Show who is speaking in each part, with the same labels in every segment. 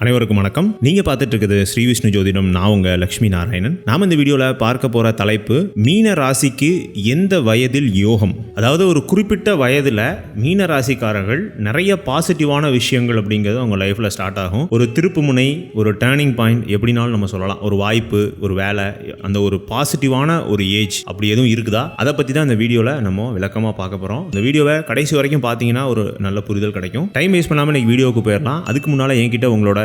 Speaker 1: அனைவருக்கும் வணக்கம். நீங்க பார்த்துட்டு இருக்குது ஸ்ரீ விஷ்ணு ஜோதிடம் நான் உங்க லட்சுமி நாராயணன். நாம் இந்த வீடியோல பார்க்க போற தலைப்பு மீன ராசிக்கு எந்த வயதில் யோகம்? அதாவது ஒரு குறிப்பிட்ட வயதுல மீன ராசிக்காரர்கள் நிறைய பாசிட்டிவான விஷயங்கள் அப்படிங்கிறது அவங்க லைஃப்ல ஸ்டார்ட் ஆகும். ஒரு திருப்புமுனை ஒரு டேர்னிங் பாயிண்ட் எப்படினாலும் நம்ம சொல்லலாம். ஒரு வாய்ப்பு ஒரு வேலை அந்த ஒரு பாசிட்டிவான ஒரு ஏஜ் அப்படி எதுவும் இருக்குதா? அதை பத்தி தான் இந்த வீடியோல நம்ம விளக்கமா பார்க்க போறோம். இந்த வீடியோவை கடைசி வரைக்கும் பார்த்தீங்கன்னா ஒரு நல்ல புரிதல் கிடைக்கும். டைம் வேஸ்ட் பண்ணாம இன்னைக்கு வீடியோவுக்கு போயிடலாம். அதுக்கு முன்னால என்கிட்ட உங்களோட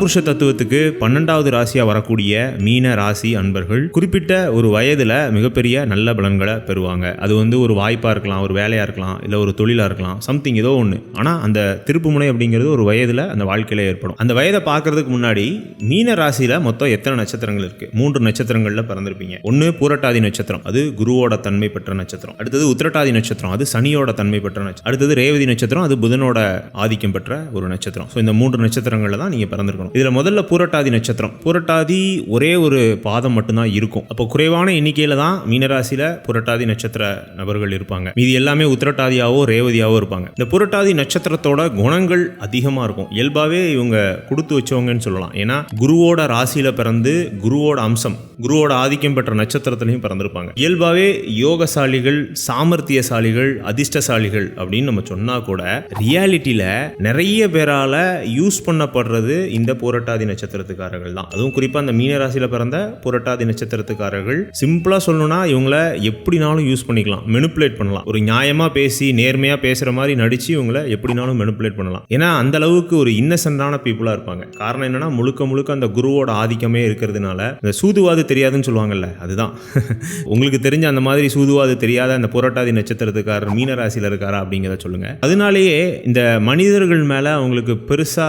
Speaker 1: புருஷ தத்துவத்துக்கு பன்னெண்டாவது ராசியா வரக்கூடிய மீன ராசி அன்பர்கள் குறிப்பிட்ட ஒரு வயதுல மிகப்பெரிய நல்ல பலன்களை பெறுவாங்க. அது வந்து ஒரு வாய்ப்பா இருக்கலாம் ஒரு வேலையா இருக்கலாம் இல்ல ஒரு தொழிலா இருக்கலாம் சம்திங் ஏதோ ஒன்று ஆனா அந்த திருப்புமுனை அப்படிங்கிறது ஒரு வயதுல அந்த வாழ்க்கையில ஏற்படும். அந்த வயதை பார்க்கறதுக்கு முன்னாடி மீன ராசியில மொத்தம் எத்தனை நட்சத்திரங்கள் இருக்கு? மூன்று நட்சத்திரங்கள்ல பிறந்திருப்பீங்க. ஒன்று பூரட்டாதி நட்சத்திரம் அது குருவோட தன்மை பெற்ற நட்சத்திரம். அடுத்தது உத்திரட்டாதி நட்சத்திரம் அது சனியோட தன்மை பெற்ற நட்சத்திரம் அடுத்தது ரேவதி நட்சத்திரம் அது புதனோட ஆதிக்கம் பெற்ற ஒரு நட்சத்திரம். ஸோ இந்த மூன்று நட்சத்திரங்கள்ல தான் நீங்க பிறந்திருக்கணும். இதில் முதல்ல பூரட்டாதி நட்சத்திரம். பூரட்டாதி ஒரே ஒரு பாதம் மட்டும்தான் இருக்கும். அப்போ குறைவான எண்ணிக்கையில தான் மீனராசியில் புரட்டாதி நட்சத்திர நபர்கள் இருப்பாங்க. மீதி எல்லாமே உத்திரட்டாதியாவோ ரேவதியாவோ இருப்பாங்க. இந்த புரட்டாதி நட்சத்திரத்தோட குணங்கள் அதிகமாக இருக்கும். இயல்பாகவே இவங்க கொடுத்து வச்சவங்கன்னு சொல்லலாம். ஏன்னா குருவோட ராசியில் பிறந்து குருவோட அம்சம் குருவோட ஆதிக்கம் பெற்ற நட்சத்திரத்திலையும் பிறந்திருப்பாங்க. இயல்பாகவே யோகசாலிகள் சாமர்த்தியசாலிகள் அதிர்ஷ்டசாலிகள் அப்படின்னு நம்ம சொன்னால் கூட ரியாலிட்டியில் நிறைய பேரால் யூஸ் பண்ணப்படுறது இந்த புரட்டாதி நட்சத்திரத்துக்காரர்கள் தான். அதுவும் குறிப்பா அந்த மீனராசியில பிறந்த புரட்டாதி நட்சத்திரத்துக்காரர்கள் சிம்பிளா சொல்லணும்னா இவங்கள எப்படினாலும் யூஸ் பண்ணிக்கலாம். மெனுப்புலேட் பண்ணலாம். ஒரு நியாயமா பேசி நேர்மையா பேசுற மாதிரி நடிச்சு இவங்கள எப்படினாலும் மெனுப்புலேட் பண்ணலாம். ஏன்னா அந்த அளவுக்கு ஒரு இன்னசென்டான பீப்புளா இருப்பாங்க. காரணம் என்னன்னா முழுக்க முழுக்க அந்த குருவோட ஆதிக்கமே இருக்கிறதுனால இந்த சூதுவாது தெரியாதுன்னு சொல்லுவாங்கல்ல அதுதான். உங்களுக்கு தெரிஞ்ச அந்த மாதிரி சூதுவாது தெரியாத அந்த புரட்டாதி நட்சத்திரத்துக்காரர் மீனராசியில இருக்காரா அப்படிங்கிறத சொல்லுங்க. அதனாலேயே இந்த மனிதர்கள் மேல அவங்களுக்கு பெருசா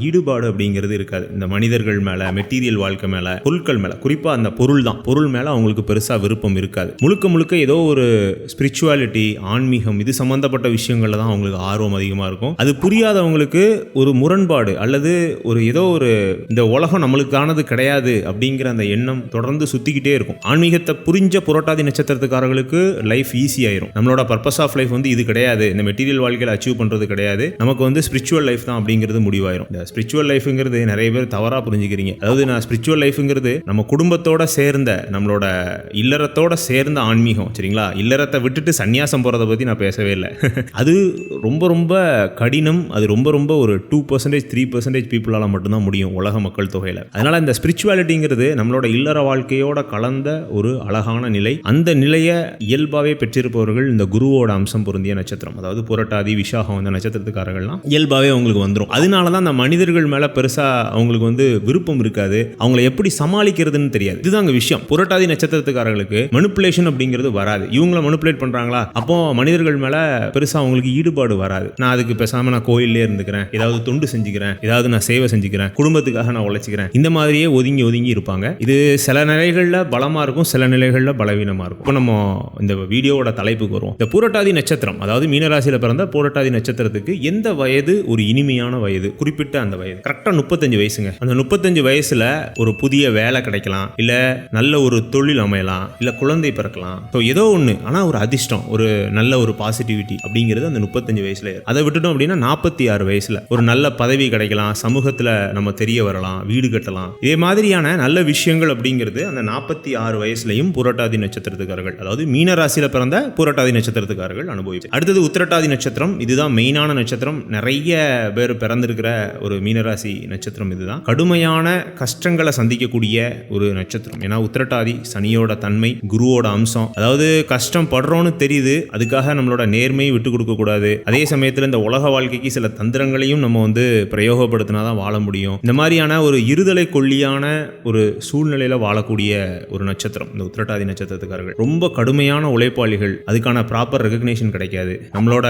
Speaker 1: ஈடுபாடு அப்படிங்கிறது இருக்காது. இந்த மனிதர்கள் மேல மெட்டீரியல் வாழ்க்கை மேல பொருட்கள் மேல குறிப்பா அந்த பொருள் தான். பொருள் மேல அவங்களுக்கு பெருசா விருப்பம் இருக்காது. முழுக்க முழுக்க ஏதோ ஒரு ஸ்பிரிச்சுவாலிட்டி ஆன்மீகம் இது சம்பந்தப்பட்ட விஷயங்கள்ல தான் அவங்களுக்கு ஆர்வம் அதிகமா இருக்கும். அது புரியாதவங்களுக்கு ஒரு முரண்பாடு அல்லது ஒரு ஏதோ ஒரு இந்த உலகம் நம்மளுக்கானது கிடையாது அப்படிங்கிற அந்த எண்ணம் தொடர்ந்து சுத்திக்கிட்டே இருக்கும். ஆன்மீகத்தை புரிஞ்ச புரட்டாதி நட்சத்திரத்துக்காரர்களுக்கு லைஃப் ஈஸி ஆயிரும். நம்மளோட பர்பஸ் ஆஃப் லைஃப் வந்து இது கிடையாது. இந்த மெட்டீரியல் வாழ்க்கையில் அச்சீவ் பண்றது கிடையாது. நமக்கு வந்து ஸ்பிரிச்சுவல் லைஃப் தான் அப்படிங்கிறது முடிவாயிரும். இந்த ஸ்பிரிச்சுவல் லைஃப்ங்கிறது நிறைய பேர் தவறா புரிஞ்சுக்கிறீங்க. அதாவது நான் ஸ்பிரிச்சுவல் லைஃப்ங்கிறது நம்ம குடும்பத்தோட சேர்ந்த நம்மளோட இல்லறத்தோட சேர்ந்த ஆன்மீகம் சரிங்களா? இல்லறத்தை விட்டுட்டு சன்னியாசம் போறதை பற்றி நான் பேசவே இல்லை. அது ரொம்ப ரொம்ப கடினம் அது ரொம்ப ரொம்ப ஒரு டூ பர்சன்டேஜ் த்ரீ பர்சன்டேஜ் பீப்புளால் மட்டும்தான் முடியும் உலக மக்கள் தொகையில். அதனால் இந்த ஸ்பிரிச்சுவாலிட்டிங்கிறது நம்மளோட இல்லற வாழ்க்கையோட கலந்த ஒரு அழகான நிலை. அந்த நிலையை இயல்பாகவே பெற்றிருப்பவர்கள் இந்த குருவோட அம்சம் பொருந்திய நட்சத்திரம். அதாவது புரட்டாதி விஷாகம் இந்த நட்சத்திரத்துக்காரர்கள்லாம் இயல்பாகவே அவங்களுக்கு வந்துடும் அதனால தான் அந்த மனிதர்கள் மேலே பெருசாக அவங்களுக்கு வந்து விருப்பம் இருக்காது. அவங்கள எப்படி சமாளிக்கிறதுன்னு தெரியாது. இதுதான் அங்க விஷயம். புரட்டாதி நட்சத்திரத்துக்காரர்களுக்கு மனுப்புலேஷன் அப்படிங்கிறது வராது. இவங்கள மனுப்புலேட் பண்றாங்களா? அப்போ மனிதர்கள் மேல பெருசா அவங்களுக்கு ஈடுபாடு வராது. நான் அதுக்கு பேசாம நான் கோயிலே இருந்துக்கிறேன். ஏதாவது தொண்டு செஞ்சுக்கிறேன். ஏதாவது நான் சேவை செஞ்சுக்கிறேன். குடும்பத்துக்காக நான் உழைச்சிக்கிறேன். இந்த மாதிரியே ஒதுங்கி ஒதுங்கி இருப்பாங்க. இது சில நிலைகளில் பலமா இருக்கும். சில நிலைகளில் பலவீனமா இருக்கும். இப்போ நம்ம இந்த வீடியோவோட தலைப்புக்கு வருவோம். இந்த பூரட்டாதி நட்சத்திரம் அதாவது மீனராசியில பிறந்த பூரட்டாதி நட்சத்திரத்துக்கு எந்த வயது? ஒரு இனிமையான வயது. குறிப்பிட்ட அந்த வயது. கரெக்டாக முப்பத்தஞ்சு வயசுங்க. அந்த முப்பத்தஞ்சு வயசுல ஒரு புதிய வேலை கிடைக்கலாம். இல்ல நல்ல ஒரு தொழில் அமையலாம். இல்ல குழந்தை பிறக்கலாம். ஸோ ஏதோ ஒன்று ஆனா ஒரு அதிர்ஷ்டம். ஒரு நல்ல ஒரு பாசிட்டிவிட்டி அப்படிங்கிறது அந்த முப்பத்தஞ்சு வயசுல அதை விட்டுட்டோம் அப்படின்னா நாற்பத்தி ஆறு வயசுல ஒரு நல்ல பதவி கிடைக்கலாம். சமூகத்துல நம்ம தெரிய வரலாம். வீடு கட்டலாம். இதே மாதிரியான நல்ல விஷயங்கள் அப்படிங்கிறது அந்த நாற்பத்தி ஆறு வயசுலையும் புரட்டாதி நட்சத்திரத்துக்காரர்கள் அதாவது மீன ராசியில பிறந்த புரட்டாதி நட்சத்திரத்துக்காரர்கள் அனுபவிச்சு அடுத்தது உத்திரட்டாதி நட்சத்திரம். இதுதான் மெயினான நட்சத்திரம். நிறைய பேர் பிறந்திருக்கிற ஒரு மீனராசி நட்சத்திரம். நட்சத்திரம் இதுதான். கடுமையான கஷ்டங்களை சந்திக்கக்கூடிய ஒரு நட்சத்திரம். ஏன்னா உத்திரட்டாதி சனியோட தன்மை குருவோட அம்சம். அதாவது கஷ்டம் படுறோன்னு தெரியுது. அதுக்காக நம்மளோட நேர்மையை விட்டு கொடுக்க கூடாது. அதே சமயத்தில் இந்த உலக வாழ்க்கைக்கு சில தந்திரங்களையும் நம்ம வந்து பிரயோகப்படுத்தினா தான் வாழ முடியும். இந்த மாதிரியான ஒரு இருதலை கொல்லியான ஒரு சூழ்நிலையில் வாழக்கூடிய ஒரு நட்சத்திரம் இந்த உத்திரட்டாதி நட்சத்திரத்துக்காரர்கள். ரொம்ப கடுமையான உழைப்பாளிகள். அதுக்கான ப்ராப்பர் ரெகக்னேஷன் கிடைக்காது. நம்மளோட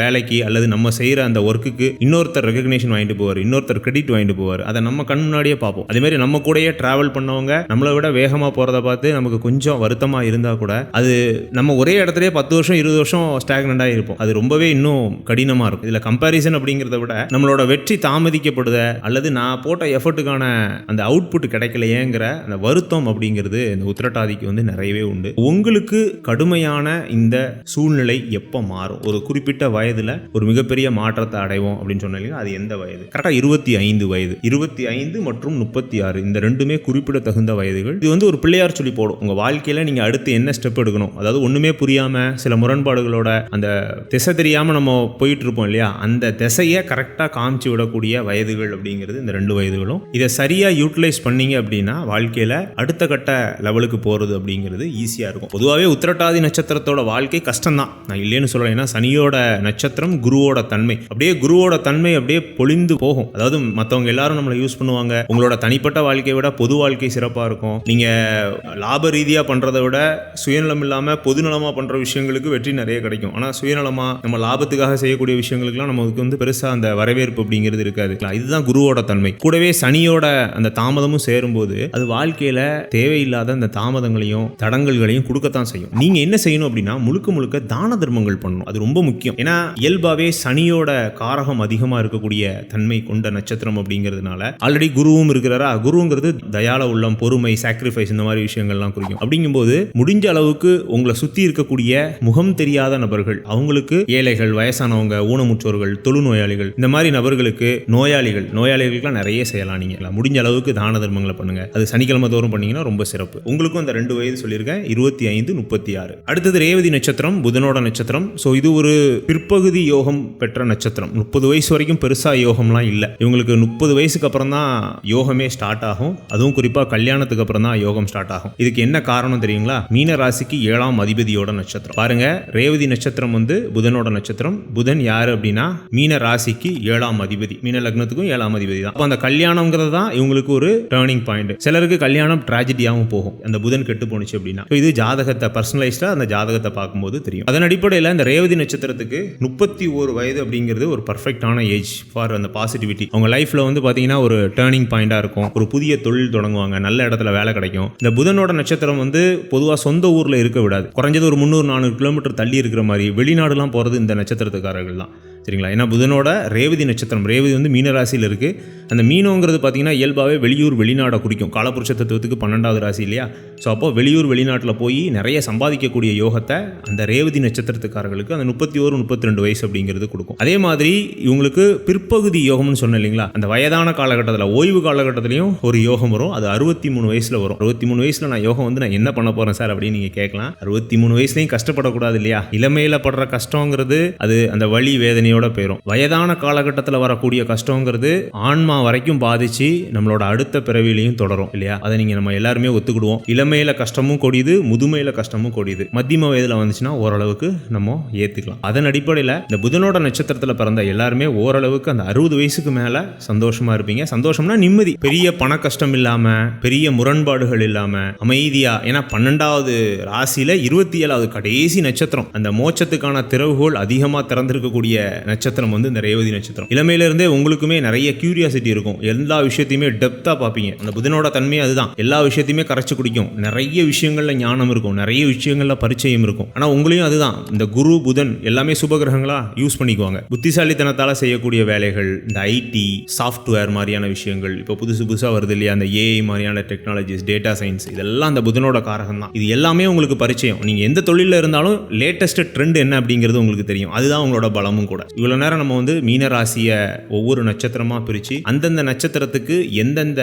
Speaker 1: வேலைக்கு அல்லது நம்ம செய்கிற அந்த ஒர்க்குக்கு இன்னொருத்தர் ரெகக்னேஷன் வாங்கிட்டு போவார். இன்னொருத்தர் கிரெடிட் வாங்கிட்டு போவார். அதை நம்ம கண் முன்னாடியே பார்ப்போம். அதே மாதிரி நம்ம கூடயே டிராவல் பண்ணவங்க நம்மளை விட வேகமாக போகிறத பார்த்து நமக்கு கொஞ்சம் வருத்தமாக இருந்தால் கூட அது நம்ம ஒரே இடத்துலயே பத்து வருஷம் இருபது வருஷம் ஸ்டாக்னண்டாக இருப்போம். அது ரொம்பவே இன்னும் கடினமாக இருக்கும். இதில் கம்பேரிசன் அப்படிங்கிறத விட நம்மளோட வெற்றி தாமதிக்கப்படுத அல்லது நான் போட்ட எஃபர்ட்டுக்கான அந்த அவுட்புட் கிடைக்கலையேங்கிற அந்த வருத்தம் அப்படிங்கிறது இந்த உத்திரட்டாதிக்கு வந்து நிறையவே உண்டு. உங்களுக்கு கடுமையான இந்த சூழ்நிலை எப்போ மாறும்? ஒரு குறிப்பிட்ட வயதில் ஒரு மிகப்பெரிய மாற்றத்தை அடைவோம் அப்படின்னு சொன்னீங்க அது எந்த வயது? கரெக்டாக இருபத்தி ஐந்து வயது. இருபத்தி ஐந்து மற்றும் முப்பத்தி ஆறு. இந்த ரெண்டுமே குறிப்பிடத்தகுந்த வயதுகள். இது வந்து ஒரு பிள்ளையார் சொல்லி போடும். உங்கள் வாழ்க்கையில் நீங்கள் அடுத்து என்ன ஸ்டெப் எடுக்கணும்? அதாவது ஒன்றுமே புரியாமல் சில முரண்பாடுகளோட அந்த திசை தெரியாமல் நம்ம போயிட்டு இருப்போம் இல்லையா? அந்த திசையை கரெக்டாக காமிச்சு விடக்கூடிய வயதுகள் அப்படிங்கிறது இந்த ரெண்டு வயதுகளும். இதை சரியாக யூட்டிலைஸ் பண்ணீங்க அப்படின்னா வாழ்க்கையில் அடுத்த கட்ட லெவலுக்கு போகிறது அப்படிங்கிறது ஈஸியாக இருக்கும். பொதுவாகவே உத்திரட்டாதி நட்சத்திரத்தோட வாழ்க்கை கஷ்டம்தான். நான் இல்லைன்னு சொல்லலை. ஏன்னா சனியோட நட்சத்திரம் குருவோட தன்மை. அப்படியே குருவோட தன்மை அப்படியே பொழிந்து போகும். அதாவது மற்றவங்க எல்லாரும் நம்மளை யூஸ் பண்ணுவாங்க. உங்களோட தனிப்பட்ட வாழ்க்கையை விட பொது வாழ்க்கை சிறப்பாக இருக்கும். நீங்கள் லாப ரீதியாக பண்ணுறதை விட சுயநலம் இல்லாமல் பொதுநலமாக பண்ணுற விஷயங்களுக்கு வெற்றி நிறைய கிடைக்கும். ஆனால் சுயநலமாக நம்ம லாபத்துக்காக செய்யக்கூடிய விஷயங்களுக்குலாம் நமக்கு வந்து பெருசாக அந்த வரவேற்பு அப்படிங்கிறது இருக்காது. இதுதான் குருவோட தன்மை. கூடவே சனியோட அந்த தாமதமும் சேரும்போது அது வாழ்க்கையில் தேவையில்லாத அந்த தாமதங்களையும் தடங்கல்களையும் கொடுக்கத்தான் செய்யும். நீங்கள் என்ன செய்யணும் அப்படின்னா முழுக்க முழுக்க தான தர்மங்கள் பண்ணணும். அது ரொம்ப முக்கியம். ஏன்னா இயல்பாகவே சனியோட காரகம் அதிகமாக இருக்கக்கூடிய தன்மை கொண்ட நட்சத்திரம் அப்படிங்கிறதுனால ஆல்ரெடி குருவும் இருக்கிறாரா? குருங்கிறது தயால உள்ளம் பொறுமை சாக்ரிஃபைஸ் இந்த மாதிரி விஷயங்கள்லாம் குறிக்கும். அப்படிங்கும்போது முடிஞ்ச அளவுக்கு உங்களை சுற்றி இருக்கக்கூடிய முகம் தெரியாத நபர்கள் அவங்களுக்கு ஏழைகள் வயசானவங்க ஊனமுற்றோர்கள் தொழுநோயாளிகள் இந்த மாதிரி நபர்களுக்கு நோயாளிகள் நோயாளிகளுக்குலாம் நிறைய செய்யலாம் நீங்கள் முடிஞ்ச அளவுக்கு தான தர்மங்களை பண்ணுங்க. அது சனிக்கிழமை தோறும் பண்ணீங்கன்னா ரொம்ப சிறப்பு. உங்களுக்கும் அந்த ரெண்டு வயது சொல்லியிருக்கேன். இருபத்தி ஐந்து முப்பத்தி ஆறு. அடுத்தது ரேவதி நட்சத்திரம் புதனோட நட்சத்திரம். ஸோ இது ஒரு பிற்பகுதி யோகம் பெற்ற நட்சத்திரம். முப்பது வயசு வரைக்கும் பெருசா யோகம்லாம் இல்லை. இவங்களுக்கு முப்பது வயசுக்கு அப்புறம் தான் யோகமே ஸ்டார்ட் ஆகும். அதுவும் குறிப்பாக கல்யாணத்துக்கு அப்புறம் தான் யோகம் ஸ்டார்ட் ஆகும். இதுக்கு என்ன காரணம் தெரியுங்களா? மீன ராசிக்கு ஏழாம் அதிபதியோட நட்சத்திரம். பாருங்க ரேவதி நட்சத்திரம் வந்து புதனோட நட்சத்திரம். புதன் யாரு அப்படின்னா மீன ராசிக்கு ஏழாம் அதிபதி. மீன லக்னத்துக்கும் ஏழாம் அதிபதி தான். அப்போ அந்த கல்யாணங்கிறது தான் இவங்களுக்கு ஒரு டேர்னிங் பாயிண்ட் சிலருக்கு கல்யாணம் ட்ராஜடியாகவும் போகும். அந்த புதன் கெட்டு போணுச்சு அப்படின்னா. இது ஜாதகத்தை பர்சனலைஸ்டா அந்த ஜாதகத்தை பார்க்கும்போது தெரியும். அதன் அடிப்படையில் இந்த ரேவதி நட்சத்திரத்துக்கு முப்பத்தி ஒரு வயது அப்படிங்கிறது ஒரு பர்ஃபெக்டான ஏஜ் ஃபார் அந்த பாசிட்டிவிட்டி அவங்க லைஃப்ல வந்து பார்த்தீங்கன்னா ஒரு டேர்னிங் பாயிண்ட்டாக இருக்கும். ஒரு புதிய தொழில் தொடங்குவாங்க. நல்ல இடத்துல வேலை கிடைக்கும். இந்த புதனோட நட்சத்திரம் வந்து பொதுவாக சொந்த ஊரில் இருக்க விடாது. குறைஞ்சது ஒரு முந்நூறு நானூறு கிலோமீட்டர் தள்ளி இருக்கிற மாதிரி வெளிநாடுலாம் போகிறது இந்த நட்சத்திரத்துக்காரர்கள் தான் சரிங்களா? ஏன்னா புதனோட ரேவதி நட்சத்திரம். ரேவதி வந்து மீனராசியில் இருக்குது அந்த மீனங்கிறது பார்த்தீங்கன்னா இயல்பாகவே வெளியூர் வெளிநாடை குறிக்கும். காலபுருஷ தத்துவத்துக்கு பன்னெண்டாவது ராசி இல்லையா? ஸோ அப்போ வெளியூர் வெளிநாட்டில் போய் நிறைய சம்பாதிக்கக்கூடிய யோகத்தை அந்த ரேவதி நட்சத்திரத்துக்காரர்களுக்கு அந்த முப்பத்தி ஒரு முப்பத்தி ரெண்டு வயசு அப்படிங்கிறது கொடுக்கும். அதே மாதிரி இவங்களுக்கு பிற்பகுதி யோகம்னு சொன்னேன் இல்லைங்களா? அந்த வயதான காலகட்டத்தில் ஓய்வு காலகட்டத்திலையும் ஒரு யோகம் வரும். அது அறுபத்தி மூணு வயசில் வரும். அறுபத்தி மூணு வயசில் நான் யோகம் வந்து நான் என்ன பண்ண போகிறேன் சார் அப்படின்னு நீங்கள் கேட்கலாம். அறுபத்தி மூணு வயசுலையும் கஷ்டப்படக்கூடாது இல்லையா? இளமையில் படுற கஷ்டங்கிறது அது அந்த வழி வேதனையோட போயிடும் வயதான காலகட்டத்தில் வரக்கூடிய கஷ்டங்கிறது ஆன்மா வரைக்கும் பாதிச்சு நம்மளோட அடுத்த பிறவிலையும் தொடரும் இல்லையா? அதை நீங்கள் நம்ம எல்லாருமே ஒத்துக்கிடுவோம். இளமையில கஷ்டமும் கொடியுது முதுமையில கஷ்டமும் கொடியுது. மத்தியம வயதில் வந்துச்சுன்னா ஓரளவுக்கு நம்ம ஏற்றுக்கலாம் அதன் அடிப்படையில் இந்த புதனோட நட்சத்திரத்தில் பிறந்த எல்லாருமே ஓரளவுக்கு அந்த அறுபது வயசுக்கு மேலே சந்தோஷமா இருப்பீங்க. சந்தோஷம்னா நிம்மதி. பெரிய பண கஷ்டம் இல்லாமல் பெரிய முரண்பாடுகள் இல்லாமல் அமைதியாக ஏன்னா பன்னெண்டாவது ராசியில் இருபத்தி ஏழாவது கடைசி நட்சத்திரம். அந்த மோட்சத்துக்கான திறவுகோல் அதிகமாக திறந்திருக்கக்கூடிய நட்சத்திரம் வந்து இந்த ரேவதி நட்சத்திரம். இளமையிலிருந்தே உங்களுக்குமே நிறைய கியூரியாசிட்டி இருக்கும். எல்லா விஷயத்தையுமே டெப்த்தாக பார்ப்பீங்க. அந்த புதனோட தன்மை அதுதான். எல்லா விஷயத்தையுமே கரைச்சி குடிக்கும். நிறைய விஷயங்கள்ல ஞானம் இருக்கும். நிறைய விஷயங்களில் பரிச்சயம் இருக்கும். ஆனால் உங்களையும் அதுதான். இந்த குரு புதன் எல்லாமே சுபகிரகங்களா யூஸ் பண்ணிக்குவாங்க. புத்திசாலித்தனத்தால் செய்யக்கூடிய வேலைகள் இந்த ஐடி சாஃப்ட்வேர் மாதிரியான விஷயங்கள். இப்போ புதுசு புதுசாக வருது இல்லையா? அந்த ஏஐ மாதிரியான டெக்னாலஜிஸ் டேட்டா சயின்ஸ் இதெல்லாம் அந்த புதனோட காரகம் தான். இது எல்லாமே உங்களுக்கு பரிச்சயம். நீங்கள் எந்த தொழிலில் இருந்தாலும் லேட்டஸ்ட் ட்ரெண்ட் என்ன அப்படிங்கிறது உங்களுக்கு தெரியும். அதுதான் உங்களோட பலமும் கூட. இவ்வளோ நேரம் நம்ம வந்து மீனராசியை ஒவ்வொரு நட்சத்திரமாக பிரித்து அந்தந்த நட்சத்திரத்துக்கு எந்தெந்த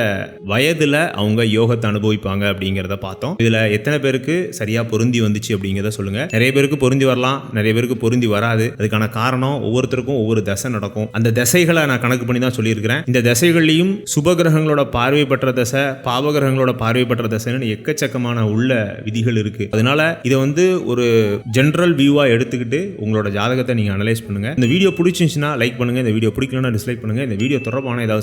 Speaker 1: வயதில் அவங்க யோகத்தை அனுபவிப்பாங்க அப்படிங்கிறத பார்த்தோம். இதில் எத்தனை பேருக்கு சரியாக பொருந்தி வந்துச்சு அப்படிங்கிறத சொல்லுங்கள் நிறைய பேருக்கு பொருந்தி வரலாம் நிறைய பேருக்கு பொருந்தி வராது. அதுக்கான காரணம் ஒவ்வொருத்தருக்கும் ஒவ்வொரு தசை நடக்கும். அந்த தசைகளை நான் கணக்கு பண்ணி தான் சொல்லியிருக்கிறேன். இந்த தசைகள்லையும் சுபகிரகங்களோட பார்வை பெற்ற தசை பாவகிரகங்களோட பார்வை பெற்ற தசைன்னு எக்கச்சக்கமான உள்ள விதிகள் இருக்கு. அதனால இதை வந்து ஒரு ஜென்ரல் வியூவா எடுத்துக்கிட்டு உங்களோட ஜாதகத்தை நீங்க அனலைஸ் பண்ணுங்க. இந்த வீடியோ பிடிச்சிருந்துச்சுன்னா லைக் பண்ணுங்க. இந்த வீடியோ பிடிக்கலன்னா டிஸ்லைக் பண்ணுங்க. இந்த வீடியோ தொடர்பான ஏதாவது